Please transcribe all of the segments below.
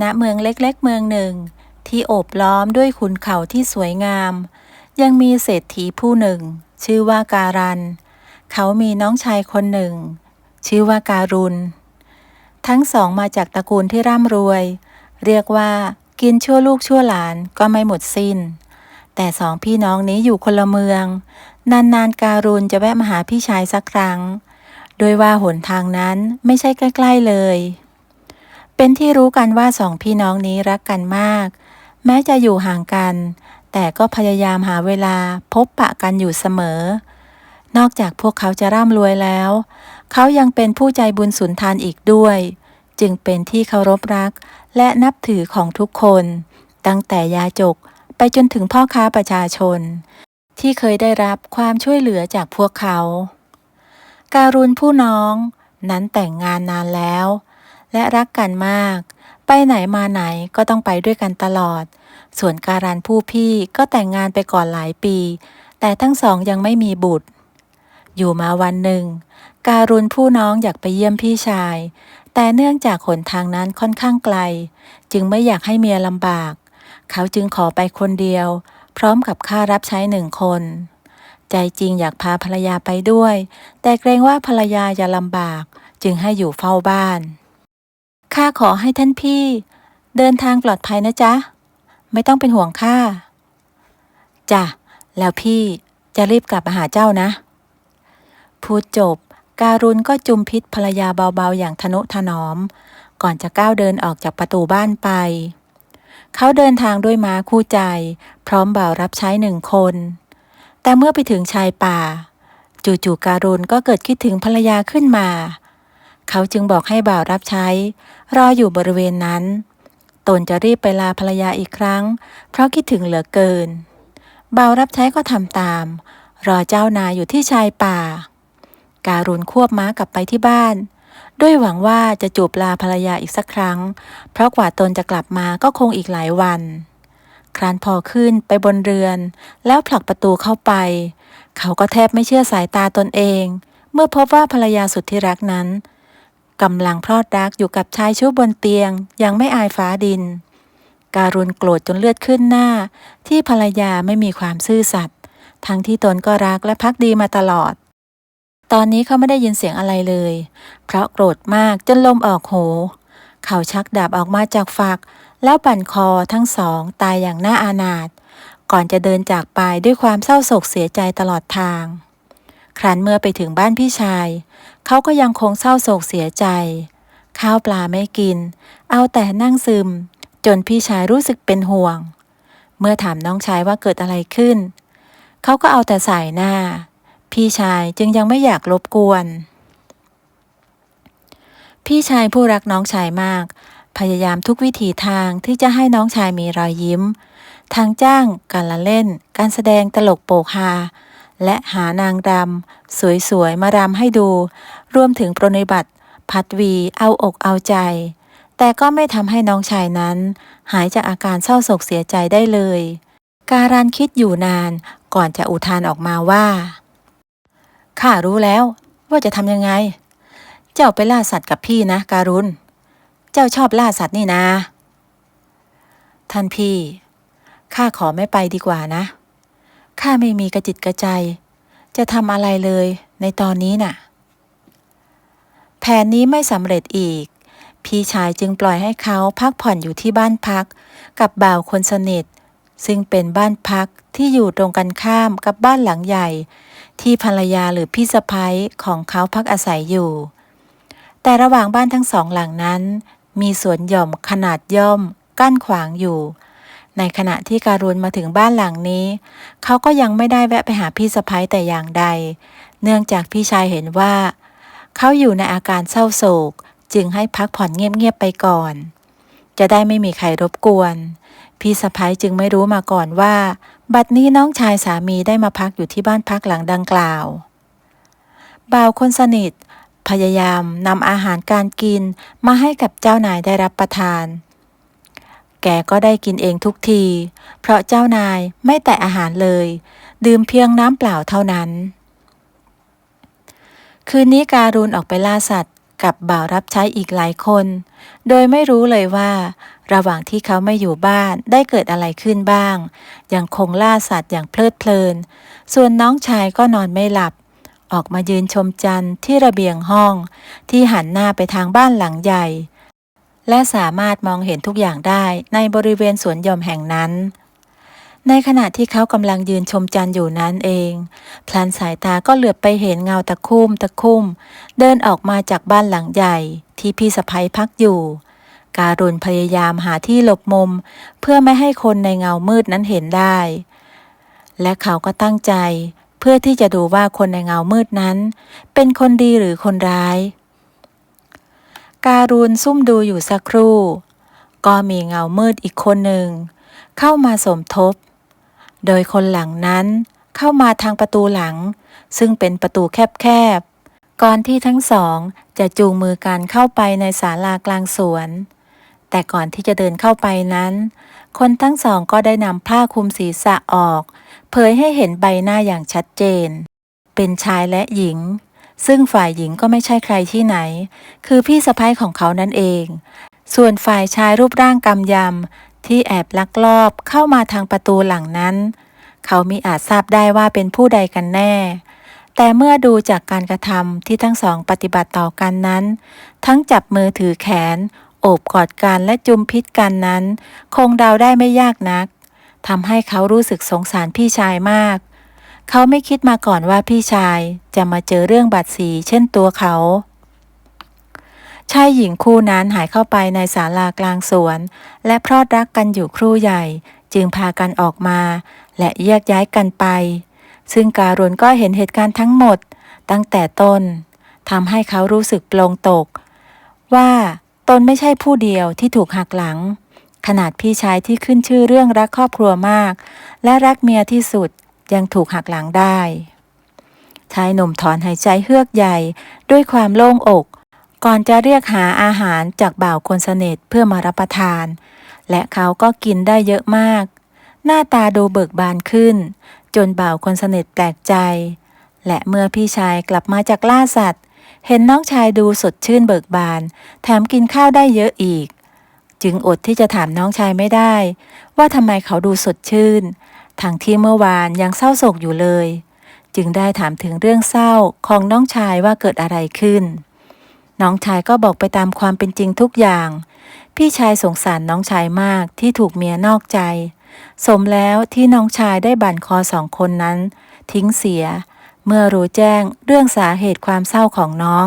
ณเมืองเล็กๆเมืองหนึ่ง ที่โอบล้อมด้วยขุนเขาที่สวยงาม ยังมีเศรษฐีผู้หนึ่ง ชื่อว่าการัน เขามีน้องชายคนหนึ่ง ชื่อว่าการุณ ทั้งสองมาจากตระกูลที่ร่ำรวย เรียกว่ากินชั่วลูกชั่วหลานก็ไม่หมดสิ้น แต่สองพี่น้องนี้อยู่คนละเมือง นานๆการุณจะแวะมาหาพี่ชายสักครั้ง โดยว่าหนทางนั้นไม่ใช่ใกล้ ๆเลย เป็นที่รู้กันว่าสองพี่น้องนี้รักกันมาก แม้จะอยู่ห่างกัน แต่ก็พยายามหาเวลาพบปะกันอยู่เสมอ นอกจากพวกเขาจะร่ำรวยแล้ว เขายังเป็นผู้ใจบุญสุนทานอีกด้วย จึงเป็นที่เคารพรักและนับถือของทุกคน ตั้งแต่ยาจกไปจนถึงพ่อค้าประชาชน ที่เคยได้รับความช่วยเหลือจากพวกเขา การุณผู้น้องนั้นแต่งงานนานแล้ว และรักกันมาก ไปไหนมาไหนก็ต้องไปด้วยกันตลอด ส่วนการันผู้พี่ก็แต่งงานไปก่อนหลายปี แต่ทั้งสองยังไม่มีบุตร อยู่มาวันหนึ่ง การุณผู้น้องอยากไปเยี่ยมพี่ชาย แต่เนื่องจากหนทางนั้นค่อนข้างไกล จึงไม่อยากให้เมียลำบาก เขาจึงขอไปคนเดียว พร้อมกับค่ารับใช้หนึ่งคนใจจริงอยากพาภรรยาไปด้วย แต่เกรงว่าภรรยาจะลำบาก จึงให้อยู่เฝ้าบ้าน ข้าขอให้ท่านพี่ เดินทางปลอดภัยนะจ๊ะ ไม่ต้องเป็นห่วงข้าจ้ะแล้วพี่จะรีบกลับมาหาเจ้านะ พูดจบ การุณก็จุมพิษภรรยาเบาๆ อย่างทนุถนอม ก่อนจะก้าวเดินออกจากประตูบ้านไป เขาเดินทางด้วยม้าคู่ใจ พร้อมบ่าวรับใช้หนึ่งคน แต่เมื่อไปถึงชายป่า จู่ๆการุณก็เกิดคิดถึงภรรยาขึ้นมา เขาจึงบอกให้บ่าวรับใช้ รออยู่บริเวณนั้น ตนจะรีบไปลาภรรยาอีกครั้ง เพราะคิดถึงเหลือเกิน บ่าวรับใช้ก็ทำตาม รอเจ้านายอยู่ที่ชายป่า การุณควบม้ากลับไปที่บ้าน ด้วยหวังว่าจะจูบลาภรรยาอีกสักครั้ง เพราะกว่าตนจะกลับมาก็คงอีกหลายวัน ครั้นพอขึ้นไปบนเรือน แล้วผลักประตูเข้าไป เขาก็แทบไม่เชื่อสายตาตนเอง เมื่อพบว่าภรรยาสุดที่รักนั้น กำลังพลอดรักอยู่กับชายชู้บนเตียง ยังไม่อายฟ้าดิน การุณโกรธจนเลือดขึ้นหน้า ที่ภรรยาไม่มีความซื่อสัตย์ทั้งที่ตนก็รักและพักดีมาตลอด ตอนนี้เขาไม่ได้ยินเสียงอะไรเลย เพราะโกรธมากจนลมออกโห เขาชักดาบออกมาจากฝัก แล้วปั่นคอทั้งสองตายอย่างน่าอานาถก่อนจะเดินจากไปด้วยความเศร้าโศกเสียใจตลอดทาง ครั้นเมื่อไปถึงบ้านพี่ชาย เขาก็ยังคงเศร้าโศกเสียใจ ข้าวปลาไม่กิน เอาแต่นั่งซึม จนพี่ชายรู้สึกเป็นห่วง เมื่อถามน้องชายว่าเกิดอะไรขึ้น เขาก็เอาแต่สายหน้า พี่ชายจึงยังไม่อยากรบกวน พี่ชายผู้รักน้องชายมาก พยายามทุกวิถีทางที่จะให้น้องชายมีรอยยิ้มทางจ้าง การละเล่น การแสดงตลกโปกฮา และหานางรำสวยๆ มารำให้ดู รวมถึงปรนิบัติพัดวีเอาอกเอาใจ แต่ก็ไม่ทำให้น้องชายนั้น หายจากอาการเศร้าโศกเสียใจได้เลย การันคิดอยู่นานก่อนจะอุทานออกมาว่า ข้ารู้แล้วว่าจะทำยังไง เจ้าไปล่าสัตว์กับพี่นะ การุณ เจ้าชอบล่าสัตว์นี่นะท่านพี่ ข้าขอไม่ไปดีกว่านะ ข้าไม่มีกระจิตกระใจ จะทำอะไรเลยในตอนนี้น่ะ นนี้ไม่สำเร็จอีก พี่ชายจึงปล่อยให้เขาพักผ่อนอยู่ที่บ้านพัก กับบ่าวคนสนิท ซึ่งเป็นบ้านพักที่อยู่ตรงกันข้ามกับบ้านหลังใหญ่ ที่ภรรยาหรือพี่สะพ้ยของเขาพักอาศัยอยู่ แต่ระหว่างบ้านทั้งสองหลังนั้น มีสวนหย่อมขนาดย่อม กั้นขวางอยู่ ในขณะที่การุณมาถึงบ้านหลังนี้ เขาก็ยังไม่ได้แวะไปหาพี่สะพ้ยแต่อย่างใด เนื่องจากพี่ชายเห็นว่า เขาอยู่ในอาการเศร้าโศก จึงให้พักผ่อนเงียบๆไปก่อน จะได้ไม่มีใครรบกวน พี่สะพ้ยจึงไม่รู้มาก่อนว่า บัดนี้น้องชายสามีได้มาพักอยู่ที่บ้านพักหลังดังกล่าว บ่าวคนสนิท พยายามนำอาหารการกินมาให้กับเจ้านายได้รับประทานแกก็ได้กินเองทุกที เพราะเจ้านายไม่แตะอาหารเลย ดื่มเพียงน้ำเปล่าเท่านั้น คืนนี้การุณออกไปล่าสัตว์ กับบ่าวรับใช้อีกหลายคน โดยไม่รู้เลยว่า ระหว่างที่เขาไม่อยู่บ้านได้เกิดอะไรขึ้นบ้าง ยังคงล่าสัตว์อย่างเพลิดเพลิน ส่วนน้องชายก็นอนไม่หลับ ออกมายืนชมจันทร์ที่ระเบียงห้อง ที่หันหน้าไปทางบ้านหลังใหญ่ และสามารถมองเห็นทุกอย่างได้ในบริเวณสวนหย่อมแห่งนั้น ในขณะที่เขากำลังยืนชมจันทร์อยู่นั้นเอง พลันสายตาก็เหลือบไปเห็นเงาตะคุ่มตะคุ่ม เดินออกมาจากบ้านหลังใหญ่ ที่พี่สะพ้ยพักอยู่ การุณพยายามหาที่หลบมุม เพื่อไม่ให้คนในเงามืดนั้นเห็นได้ และเขาก็ตั้งใจ เพื่อที่จะดูว่าคนในเงามืดนั้น เป็นคนดีหรือคนร้าย การุณซุ่มดูอยู่สักครู่ ก็มีเงามืดอีกคนหนึ่งเข้ามาสมทบ โดยคนหลังนั้นเข้ามาทางประตูหลัง ซึ่งเป็นประตูแคบๆ ก่อนที่ทั้งสองจะจูงมือกันเข้าไปในศาลากลางสวน แต่ก่อนที่จะเดินเข้าไปนั้น คนทั้งสองก็ได้นำผ้าคลุมศีรษะออก เผยให้เห็นใบหน้าอย่างชัดเจน เป็นชายและหญิง ซึ่งฝ่ายหญิงก็ไม่ใช่ใครที่ไหน คือพี่สะพ้ยของเขานั่นเองส่วนฝ่ายชายรูปร่างกำยำ ที่แอบลักลอบเข้ามาทางประตูหลังนั้น เขามิอาจทราบได้ว่าเป็นผู้ใดกันแน่ แต่เมื่อดูจากการกระทำที่ทั้งสองปฏิบัติต่อกันนั้น ทั้งจับมือถือแขน โอบกอดกันและจุมพิษกันนั้น คงเดาได้ไม่ยากนักทำให้เขารู้สึกสงสารพี่ชายมาก เขาไม่คิดมาก่อนว่าพี่ชายจะมาเจอเรื่องบาดสีเช่นตัวเขา ชายหญิงคู่นั้นหายเข้าไปในศาลากลางสวน และพรอดรักกันอยู่ครู่ใหญ่ จึงพากันออกมา และแยกย้ายกันไป ซึ่งการุณก็เห็นเหตุการณ์ทั้งหมด ตั้งแต่ต้นทำให้เขารู้สึกโปลงตก ว่าตนไม่ใช่ผู้เดียวที่ถูกหักหลัง ขนาดพี่ชายที่ขึ้นชื่อเรื่องรักครอบครัวมาก และรักเมียที่สุดยังถูกหักหลังได้ชายหนุ่มถอนหายใจเฮือกใหญ่ด้วยความโล่งอก ก่อนจะเรียกหาอาหารจากบ่าวคนสนิทเพื่อมารับประทาน และเขาก็กินได้เยอะมาก หน้าตาดูเบิกบานขึ้น จนบ่าวคนสนิทแปลกใจ และเมื่อพี่ชายกลับมาจากล่าสัตว์ เห็นน้องชายดูสดชื่นเบิกบาน แถมกินข้าวได้เยอะอีก จึงอดที่จะถามน้องชายไม่ได้ ว่าทำไมเขาดูสดชื่น ทั้งที่เมื่อวานยังเศร้าโศกอยู่เลย จึงได้ถามถึงเรื่องเศร้าของน้องชายว่าเกิดอะไรขึ้น น้องชายก็บอกไปตามความเป็นจริงทุกอย่าง พี่ชายสงสารน้องชายมากที่ถูกเมียนอกใจ สมแล้วที่น้องชายได้บั่นคอสองคนนั้น ทิ้งเสีย เมื่อรู้แจ้งเรื่องสาเหตุความเศร้าของน้อง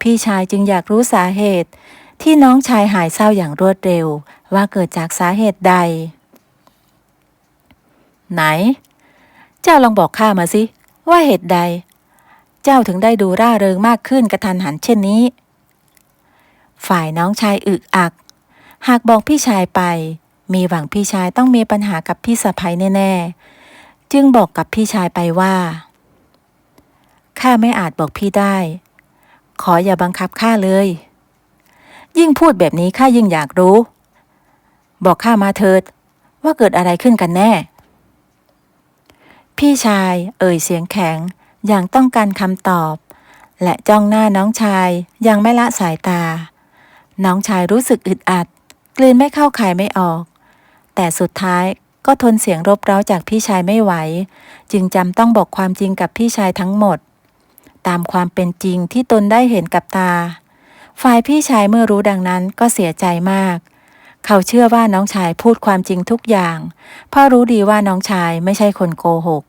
พี่ชายจึงอยากรู้สาเหตุ ที่น้องชายหายเศร้าอย่างรวดเร็ว ว่าเกิดจากสาเหตุใด ไหน เจ้าลองบอกข้ามาสิว่าเหตุใด เจ้าถึงได้ดูร่าเริงมากขึ้นกระทันหันเช่นนี้ ฝ่ายน้องชายอึกอัก หากบอกพี่ชายไป มีหวังพี่ชายต้องมีปัญหากับพี่สะพ้ยแน่ ๆ จึงบอกกับพี่ชายไปว่า ข้าไม่อาจบอกพี่ได้ ขออย่าบังคับข้าเลย ยิ่งพูดแบบนี้ข้ายิ่งอยากรู้ บอกข้ามาเถิด ว่าเกิดอะไรขึ้นกันแน่ พี่ชายเอ่ยเสียงแข็งอย่างต้องการคำตอบและจ้องหน้าน้องชายยังไม่ละสายตา น้องชายรู้สึกอึดอัด กลืนไม่เข้าคายไม่ออก แต่สุดท้ายก็ทนเสียงรบเร้าจากพี่ชายไม่ไหว จึงจำต้องบอกความจริงกับพี่ชายทั้งหมด ตามความเป็นจริงที่ตนได้เห็นกับตา ฝ่ายพี่ชายเมื่อรู้ดังนั้นก็เสียใจมาก เขาเชื่อว่าน้องชายพูดความจริงทุกอย่างเพราะรู้ดีว่าน้องชายไม่ใช่คนโกหก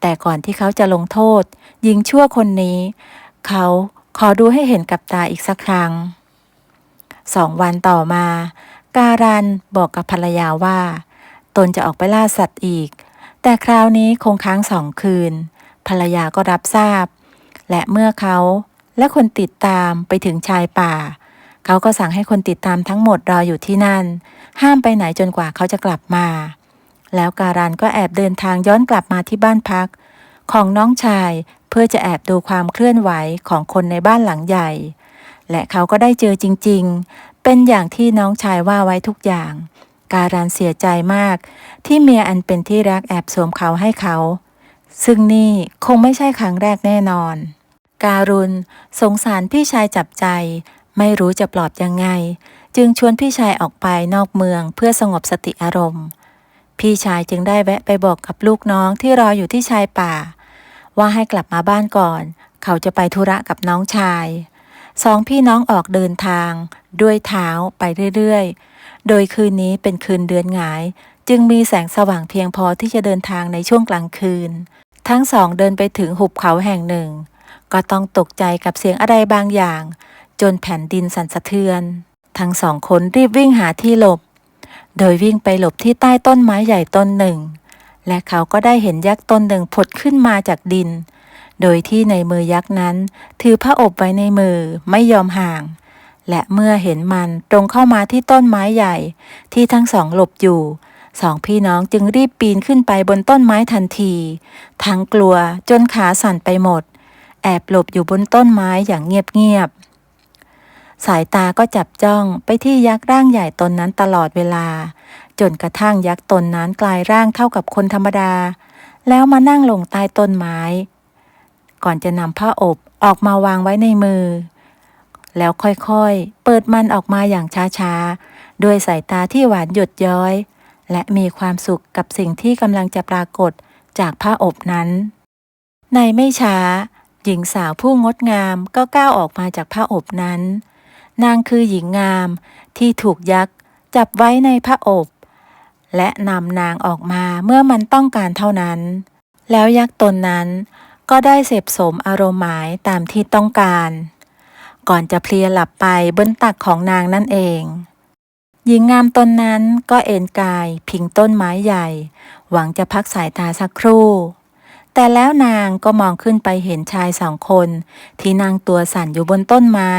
แต่ก่อนที่เขาจะลงโทษหญิงชั่วคนนี้ เขาขอดูให้เห็นกับตาอีกสักครั้ง สองวันต่อมา การันบอกกับภรรยาว่า ตนจะออกไปล่าสัตว์อีก แต่คราวนี้คงค้างสองคืน ภรรยาก็รับทราบ และเมื่อเขาและคนติดตามไปถึงชายป่า เขาก็สั่งให้คนติดตามทั้งหมดรออยู่ที่นั่น ห้ามไปไหนจนกว่าเขาจะกลับมา แล้วการันก็แอบเดินทางย้อนกลับมาที่บ้านพัก ของน้องชายเพื่อจะแอบดูความเคลื่อนไหวของคนในบ้านหลังใหญ่ และเขาก็ได้เจอจริงๆ เป็นอย่างที่น้องชายว่าไว้ทุกอย่าง การันเสียใจมาก ที่เมียอันเป็นที่รักแอบสวมเขาให้เขา ซึ่งนี่คงไม่ใช่ครั้งแรกแน่นอน การุณสงสารพี่ชายจับใจ ไม่รู้จะปลอบยังไง จึงชวนพี่ชายออกไปนอกเมืองเพื่อสงบสติอารมณ์ พี่ชายจึงได้แวะไปบอกกับลูกน้องที่รออยู่ที่ชายป่า ว่าให้กลับมาบ้านก่อน เขาจะไปธุระกับน้องชาย สองพี่น้องออกเดินทาง ด้วยเท้าไปเรื่อยๆ โดยคืนนี้เป็นคืนเดือนหงาย จึงมีแสงสว่างเพียงพอที่จะเดินทางในช่วงกลางคืน ทั้งสองเดินไปถึงหุบเขาแห่งหนึ่ง ก็ต้องตกใจกับเสียงอะไรบางอย่าง จนแผ่นดินสั่นสะเทือน ทั้งสองคนรีบวิ่งหาที่หลบ โดยวิ่งไปหลบที่ใต้ต้นไม้ใหญ่ต้นหนึ่ง และเขาก็ได้เห็นยักษ์ตนหนึ่งผุดขึ้นมาจากดิน โดยที่ในมือยักษ์นั้น ถือผ้าอบไว้ในมือไม่ยอมห่าง และเมื่อเห็นมันตรงเข้ามาที่ต้นไม้ใหญ่ ที่ทั้งสองหลบอยู่สองพี่น้องจึงรีบปีนขึ้นไปบนต้นไม้ทันที ทั้งกลัวจนขาสั่นไปหมด แอบหลบอยู่บนต้นไม้อย่างเงียบๆสายตาก็จับจ้องไปที่ยักษ์ร่างใหญ่ตนนั้นตลอดเวลา จนกระทั่งยักษ์ตนนั้นกลายร่างเท่ากับคนธรรมดา แล้วมานั่งลงใต้ต้นไม้ ก่อนจะนำผ้าอบออกมาวางไว้ในมือ แล้วค่อยๆ เปิดมันออกมาอย่างช้าๆ ด้วยสายตาที่หวานหยดย้อย และมีความสุขกับสิ่งที่กำลังจะปรากฏจากผ้าอบนั้น ในไม่ช้า หญิงสาวผู้งดงามก็ก้าวออกมาจากผ้าอบนั้น นางคือหญิงงามที่ถูกยักษ์จับไว้ในผ้าอบ และนำนางออกมาเมื่อมันต้องการเท่านั้น แล้วยักษ์ตนนั้น ก็ได้เสพสมอารมณ์หมายตามที่ต้องการ ก่อนจะเพลียหลับไปบนตักของนางนั่นเอง หญิงงามตนนั้นก็เอนกายพิงต้นไม้ใหญ่ หวังจะพักสายตาสักครู่ แต่แล้วนางก็มองขึ้นไปเห็นชายสองคน ที่นั่งตัวสั่นอยู่บนต้นไม้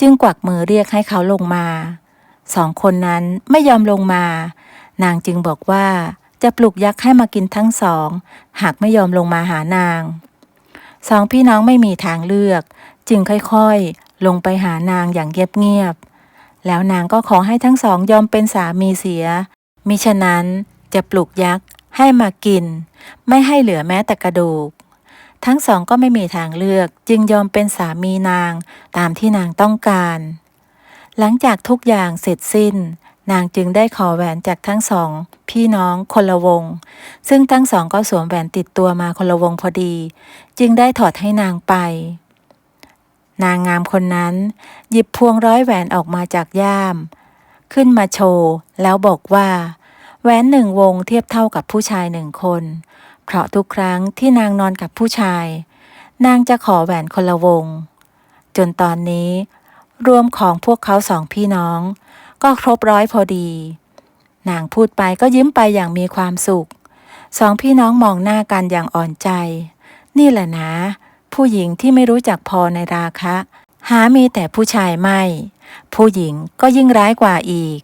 จึงกวักมือเรียกให้เขาลงมา สองคนนั้นไม่ยอมลงมา นางจึงบอกว่า จะปลุกยักษ์ให้มากินทั้งสอง หากไม่ยอมลงมาหานาง สองพี่น้องไม่มีทางเลือก จึงค่อยๆ ลงไปหานางอย่างเงียบๆ แล้วนางก็ขอให้ทั้งสองยอมเป็นสามีเสีย มิฉะนั้นจะปลุกยักษ์ให้มากิน ไม่ให้เหลือแม้แต่กระดูก ทั้งสองก็ไม่มีทางเลือก จึงยอมเป็นสามีนางตามที่นางต้องการ หลังจากทุกอย่างเสร็จสิ้น นางจึงได้ขอแหวนจากทั้งสอง พี่น้องคนละวง ซึ่งทั้งสองก็สวมแหวนติดตัวมาคนละวงพอดี จึงได้ถอดให้นางไป นางงามคนนั้น หยิบพวงร้อยแหวนออกมาจากย่าม ขึ้นมาโชว์ แล้วบอกว่า แหวนหนึ่งวงเทียบเท่ากับผู้ชายหนึ่งคน เพราะทุกครั้งที่นางนอนกับผู้ชาย นางจะขอแหวนคนละวง จนตอนนี้ รวมของพวกเขาสองพี่น้อง ก็ครบร้อยพอดี นางพูดไปก็ยิ้มไปอย่างมีความสุข สองพี่น้องมองหน้ากันอย่างอ่อนใจ นี่แหละนะ ผู้หญิงที่ไม่รู้จักพอในราคะ หามีแต่ผู้ชายไม่ ผู้หญิงก็ยิ่งร้ายกว่าอีก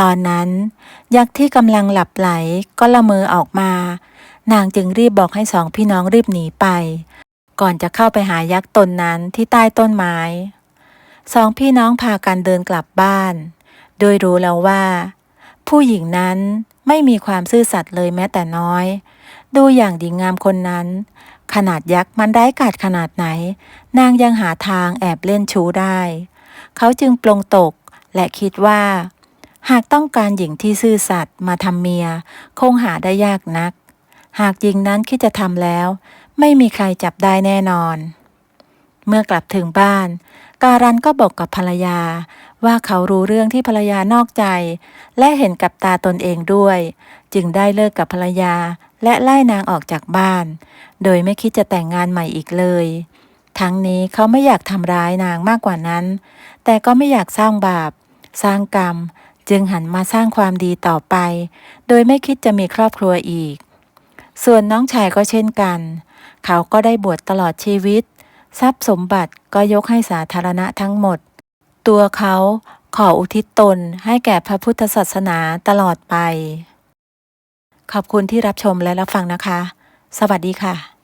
ตอนนั้นยักษ์ที่กำลังหลับไหลก็ละเมอออกมา นางจึงรีบบอกให้สองพี่น้องรีบหนีไป ก่อนจะเข้าไปหายักษ์ตนนั้นที่ใต้ต้นไม้สองพี่น้องพากันเดินกลับบ้าน โดยรู้แล้วว่า ผู้หญิงนั้นไม่มีความซื่อสัตย์เลยแม้แต่น้อย ดูอย่างหญิงามคนนั้น ขนาดยักษ์มันได้กาจขนาดไหน นางยังหาทางแอบเล่นชู้ได้ เขาจึงปลงตกและคิดว่า หากต้องการหญิงที่ซื่อสัตย์มาทำเมีย คงหาได้ยากนัก หากหญิงนั้นคิดจะทำแล้ว ไม่มีใครจับได้แน่นอน เมื่อกลับถึงบ้าน การันก็บอกกับภรรยา ว่าเขารู้เรื่องที่ภรรยานอกใจ และเห็นกับตาตนเองด้วย จึงได้เลิกกับภรรยาและไล่นางออกจากบ้าน โดยไม่คิดจะแต่งงานใหม่อีกเลย ทั้งนี้เขาไม่อยากทำร้ายนางมากกว่านั้น แต่ก็ไม่อยากสร้างบาป สร้างกรรม จึงหันมาสร้างความดีต่อไป โดยไม่คิดจะมีครอบครัวอีก ส่วนน้องชายก็เช่นกัน เขาก็ได้บวชตลอดชีวิต ทรัพย์สมบัติก็ยกให้สาธารณะทั้งหมด ตัวเขาขออุทิศตนให้แก่พระพุทธศาสนาตลอดไป ขอบคุณที่รับชมและรับฟังนะคะ สวัสดีค่ะ